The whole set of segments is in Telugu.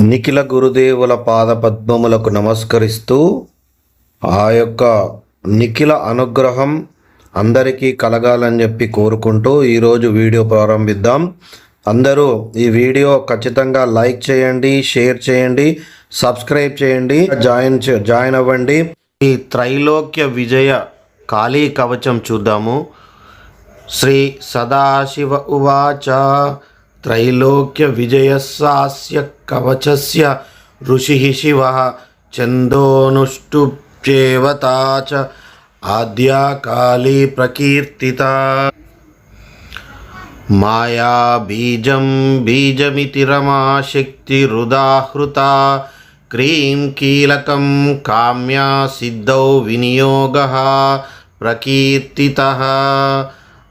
నిఖిల గురుదేవుల పాదపద్మములకు నమస్కరిస్తూ ఆ యొక్క నిఖిల అనుగ్రహం అందరికీ కలగాలని చెప్పి కోరుకుంటూ ఈరోజు వీడియో ప్రారంభిద్దాం. అందరూ ఈ వీడియో ఖచ్చితంగా లైక్ చేయండి షేర్ చేయండి సబ్స్క్రైబ్ చేయండి జాయిన్ చే- జాయిన్ అవ్వండి. ఈ త్రైలోక్య విజయ కాళీ కవచం చూద్దాము. శ్రీ సదాశివ ఉవాచ త్రైలోక్య విజయస్సాస్య కవచస్య ఋషి శివ చందోనుష్టుప్యేవతా ఆద్యాకాళీ ఆద్యా ప్రకీర్తిత మాయా బీజం బీజమితి రమా శక్తిరుదాహృత క్రీం కీలకం కామ్యా సిద్ధౌ వినియోగ ప్రకీర్తిత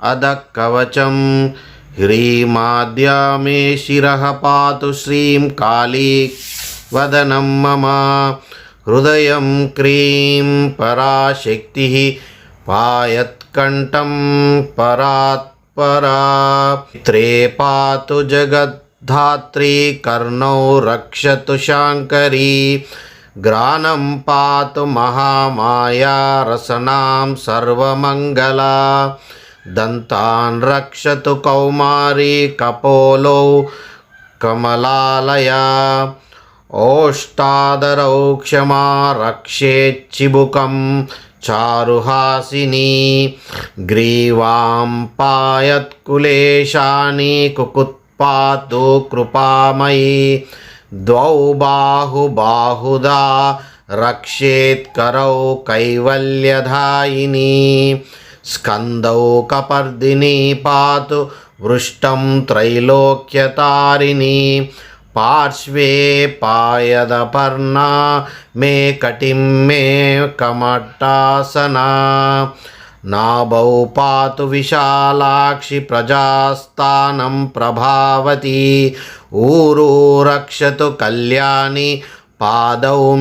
అద కవచం ह्रीमाद्या मे शिरः पातु श्रीं काली वदनं मम हृदयं क्रीं पराशक्तिः पायत्कण्ठं परात्परा। त्रे पातु जगद्धात्री कर्णौ रक्षतु शाङ्करी। ग्रानं पातु महामाया रसनां सर्वमङ्गला। సర్వమంగళా దంతాన్ రక్షతు కౌమారీ కపోలో కమలాలయా. ఓష్టాదరౌ క్షమా రక్షేచ్చిబుకం చారుహాసిని గ్రీవాం పాయత్కులేశాని కుకుత్పాతు కృపామయీ ద్వౌ బాహు బాహుదా రక్షేత్కరౌ కైవల్యధాయిని స్కందౌ కపర్దిని పాతు వృష్టం త్రైలోక్యతారిణి. పార్శ్వే పాయదపర్ణా మే కటిం మే కమట్టాసనా. నాభౌ పాతు విశాలాక్షి ప్రజాస్థానం ప్రభావతి. ఊరూ రక్షతు కళ్యాణి పాదౌ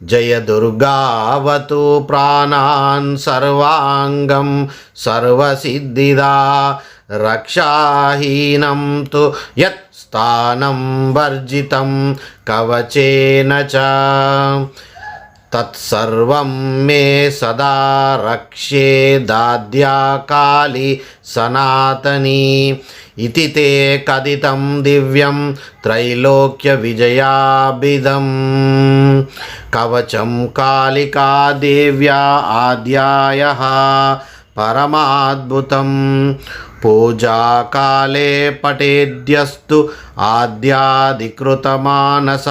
మే పాతు రక్షతి జయ దుర్గావతు ప్రాణాన్ సర్వాంగం సర్వసిద్ధిదా రక్షాహీనం తు యత్ స్థానం వర్జితం కవచేన చ తత్సర్వం మే సదా రక్షే దాద్యాకాళి సనాతనీ ఇది తే కథితం దివ్యం త్రైలోక్య విజయాభిదం కవచం కాళికా దేవ్యా ఆద్యాయ పరమాద్భుతం పూజాకాలే పఠేద్యస్తు ఆద్యాధికృతమానస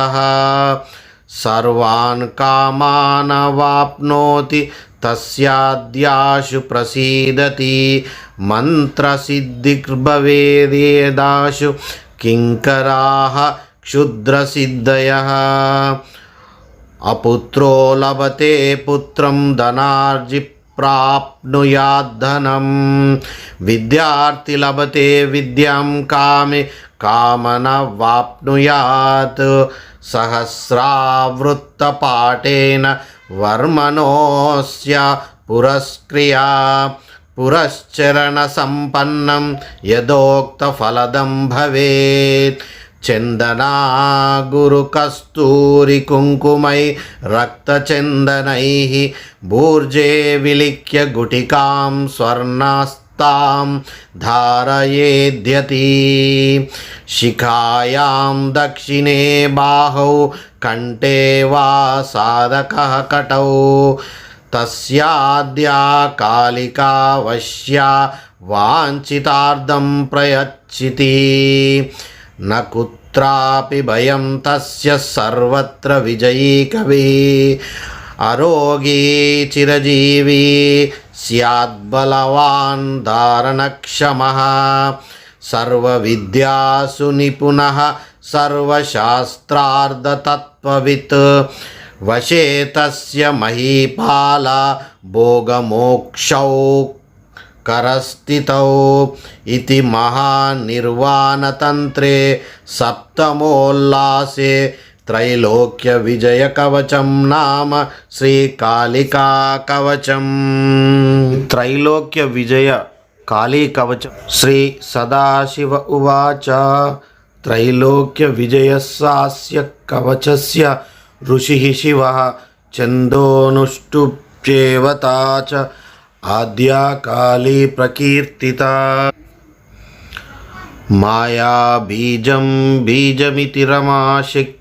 సర్వాన్ కామానవాప్నోతి తస్యాద్యాశు ప్రసీదతి మంత్రసిద్ధిర్భవేదేదాశు కింకరాः క్షుద్రసిద్ధయः అపుత్రో లభతే పుత్రం ధనార్జి ప్రాప్నుయాద్ధనం విద్యార్థి లభతే విద్యాం కామే కామన వాప్నుయాత్ సహస్రావృత్తపాఠేన వర్మణోస్య పురస్క్రియా పురశ్చరణ సంపన్నం యదోక్తఫలదం భవేత్. చందనా గురు కస్తూరి కుంకుమై రక్తచందనై. భూర్జే విలిఖ్య గుటికాం స్వర్ణస్తాం तां धारयेद्यति शिखायां दक्षिणे बाहौ कण्ठे वा साधकः कटौ तस्याद्या कालिकावश्या वाञ्छितार्धं प्रयच्छिति न कुत्रापि भयं तस्य सर्वत्र विजयी कविः अरोगी चिरजीवी स्याद्बलवान् धारणक्षमः सर्वविद्यासु निपुणः सर्वशास्त्रार्धतत्त्ववित् वशे तस्य महीपाला भोगमोक्षौ करस्थितौ इति महानिर्वाणतन्त्रे सप्तमोल्लासे త్రైలోక్య విజయ కవచం నామ శ్రీకాళికా కవచం త్రైలోక్య విజయ కాళీ కవచం శ్రీ సదాశివ ఉవాచ. త్రైలోక్య విజయ సాస్య కవచస్ ఋషి శివ చందోనుష్టుప్యేవత ఆద్యా కాళీ ప్రకీర్తిత. मायाबीजं बीजमिति रमाशक्तिरुदाहृता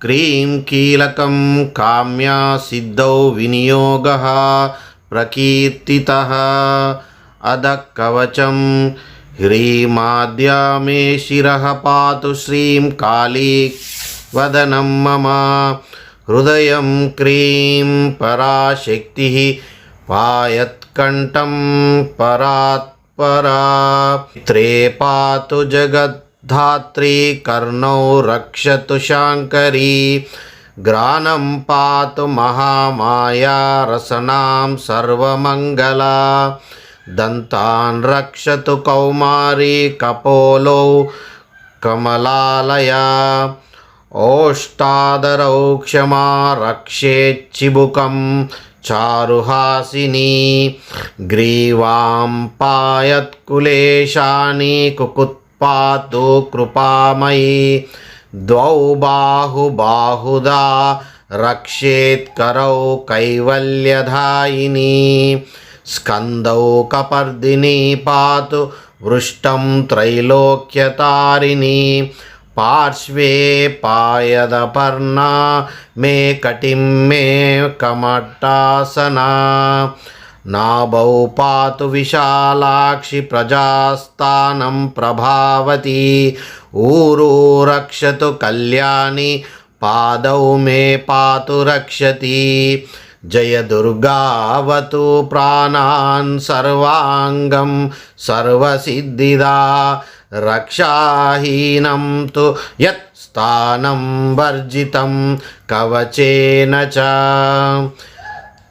क्रीं कीलकं काम्या सिद्धौ विनियोगः प्रकीर्तितः अधः कवचं ह्रीमाद्या मे शिरः पातु श्रीं काली वदनं मम हृदयं क्रीं पराशक्तिः पायत्कण्ठं परात्परा त्रे पातु जगद्धात्री कर्णौ रक्षतु शाङ्करी ग्रानं पातु महामाया रसनां सर्वमङ्गला दन्तान् रक्षतु कौमारी कपोलौ कमलालया ओष्टादरौ क्षमा చారుహాసిని గ్రీవాం పాయత్కులేశాని కుకుత్పాతు కృపామయీ ద్వౌ బాహు బాహుదా రక్షేత్కరౌ కైవల్యధాయిని స్కందౌ కపర్దిని పాతు వృష్టం త్రైలోక్యతారిణి पार्श्वे पायदपर्णा मे कटिं मे कमट्टासना नाभौ पातु विशालाक्षि प्रजास्थानं प्रभावती ऊरू रक्षतु कल्याणि पादौ मे पातु रक्षति जय दुर्गावतु प्राणान् सर्वाङ्गं सर्वसिद्धिदा రక్షాహీనం తు యత్ స్థానం వర్జితం కవచేన చ.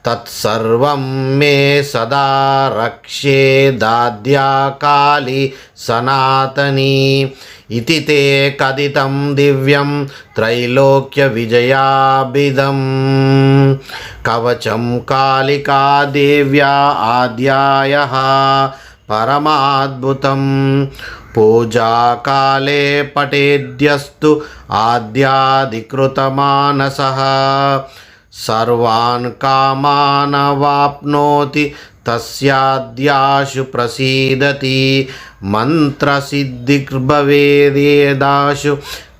తత్సర్వం మే సదా రక్ష్యే దాద్యాకాళి సనాతనీ. ఇది తే కథితం దివ్యం త్రైలోక్య విజయాభిదం. కవచం కాళికా దేవ్యా ఆద్యాయ పరమాద్భుతం. पूजाकाले पठेद्यस्तु आद्याधिकृतमानसः सर्वान् कामान् वाप्नोति तस्याद्याशु प्रसीदति मन्त्रसिद्धिर्भवेदेदाशु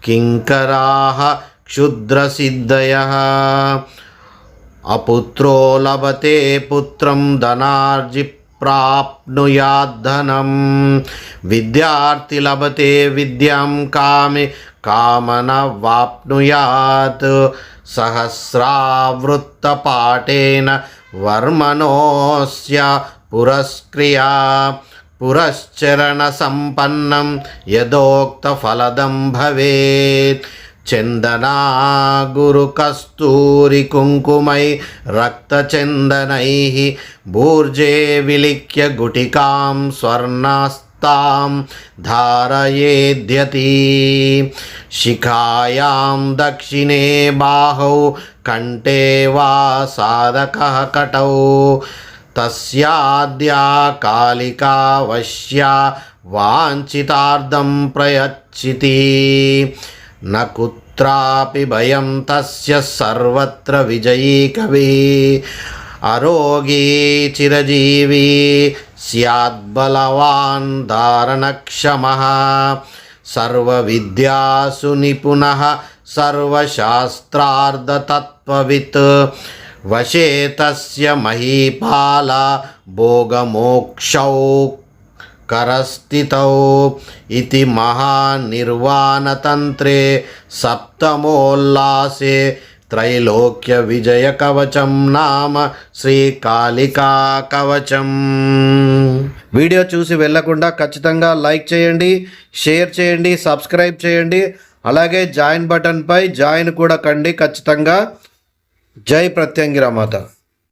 किङ्कराः क्षुद्रसिद्धयः अपुत्रो लभते पुत्रं धनार्जि ప్రాప్నుయాద్ధనం. విద్యార్థి లభతే విద్యాం కామి కామన వాప్నుయాత్ సహస్రావృత్తపాఠేన వర్మణోస్య పురస్క్రియా పురశ్చరణసంపన్నం యథోక్తఫలదం భవేత్. చందనా గురు కస్తూరి కుంకుమై రక్త రక్తచందనై భూర్జే విలిక్య గుటికాం స్వర్ణాస్తాం ధారయేద్యతి. శిఖాయాం దక్షిణే బాహౌ కంఠే వా సాధక కటౌ. తస్యాద్యా కాళికా వశ్యా వాంఛితార్థం ప్రయచ్చితి न कुत्रापि भयं तस्य सर्वत्र विजयी कवि अरोगी चिरजीवी स्याद्बलवान् धारणक्षमः सर्वविद्यासु निपुणः सर्वशास्त्रार्धतत्त्ववित् वशे तस्य महीपाला भोगमोक्षौ करस्थितौ इति महानिर्वाणतन्त्रे सप्तमोल्लासे త్రైలోక్యవిజయకవచం నామ శ్రీకాళికా కవచం వీడియో చూసి వెళ్ళకుండా ఖచ్చితంగా లైక్ చేయండి షేర్ చేయండి సబ్స్క్రైబ్ చేయండి అలాగే జాయిన్ బటన్పై జాయిన్ కూడా కండి ఖచ్చితంగా జై ప్రత్యంగిరామాత